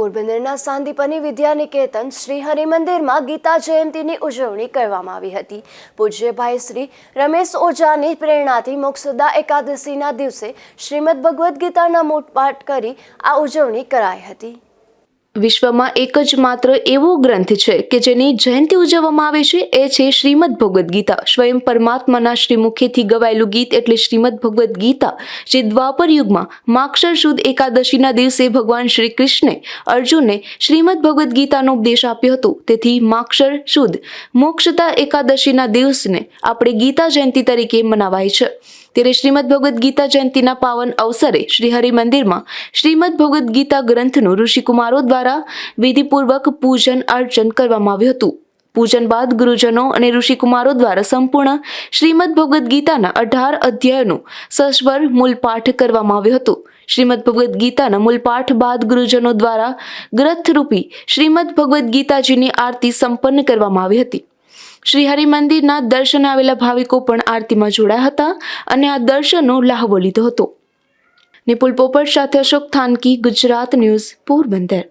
પોરબંદરના સાંદીપની વિદ્યાનિકેતન શ્રી હરિમંદિરમાં ગીતા જયંતીની ઉજવણી કરવામાં આવી હતી. પૂજ્યભાઈ શ્રી રમેશ ઓઝાની પ્રેરણાથી મોક્ષદા એકાદશીના દિવસે શ્રીમદ ભગવદ્ ગીતાના મોટપાઠ કરી આ ઉજવણી કરાઈ હતી. વિશ્વમાં એક જ માત્ર એવો ગ્રંથ છે કે જેની જયંતિ ઉજવવામાં આવે છે, એ છે શ્રીમદ ભગવદ્ ગીતા. સ્વયં પરમાત્માના શ્રીમુખેથી ગવાયેલું ગીત એટલે શ્રીમદ ભગવદ્ ગીતા, જે દ્વાપર યુગમાં માક્ષર સુદ એકાદશીના દિવસે ભગવાન શ્રી કૃષ્ણે અર્જુનને શ્રીમદ ભગવદ્ ગીતાનો ઉપદેશ આપ્યો હતો. તેથી માક્ષર સુદ મોક્ષતા એકાદશીના દિવસને આપણે ગીતા જયંતિ તરીકે મનાવાય છે. ત્યારે શ્રીમદ ભગવદ્ ગીતા જયંતિના પાવન અવસરે શ્રી હરિ મંદિરમાં શ્રીમદ ભગવદ્ ગીતા ગ્રંથનું ઋષિકુમારો દ્વારા વિધિપૂર્વક પૂજન અર્ચન કરવામાં આવ્યું હતું. પૂજન બાદ ગુરુજનો અને ઋષિકુમારો દ્વારા સંપૂર્ણ શ્રીમદ ભગવદ્ ગીતાના અઢાર અધ્યાયનું સસ્વર મૂલપાઠ કરવામાં આવ્યો હતો. શ્રીમદ ભગવદ્ ગીતાના મૂલપાઠ બાદ ગુરુજનો દ્વારા ગ્રંથરૂપી શ્રીમદ ભગવદ્ ગીતાજીની આરતી સંપન્ન કરવામાં આવી હતી. શ્રી હરિ મંદિરના દર્શન આવેલા ભાવિકો પણ આરતીમાં જોડાયા હતા અને આ દર્શનનો લાહવો લીધો હતો. નિપુલ પોપટ સાથે અશોક થાનકી, ગુજરાત ન્યૂઝ, પોરબંદર.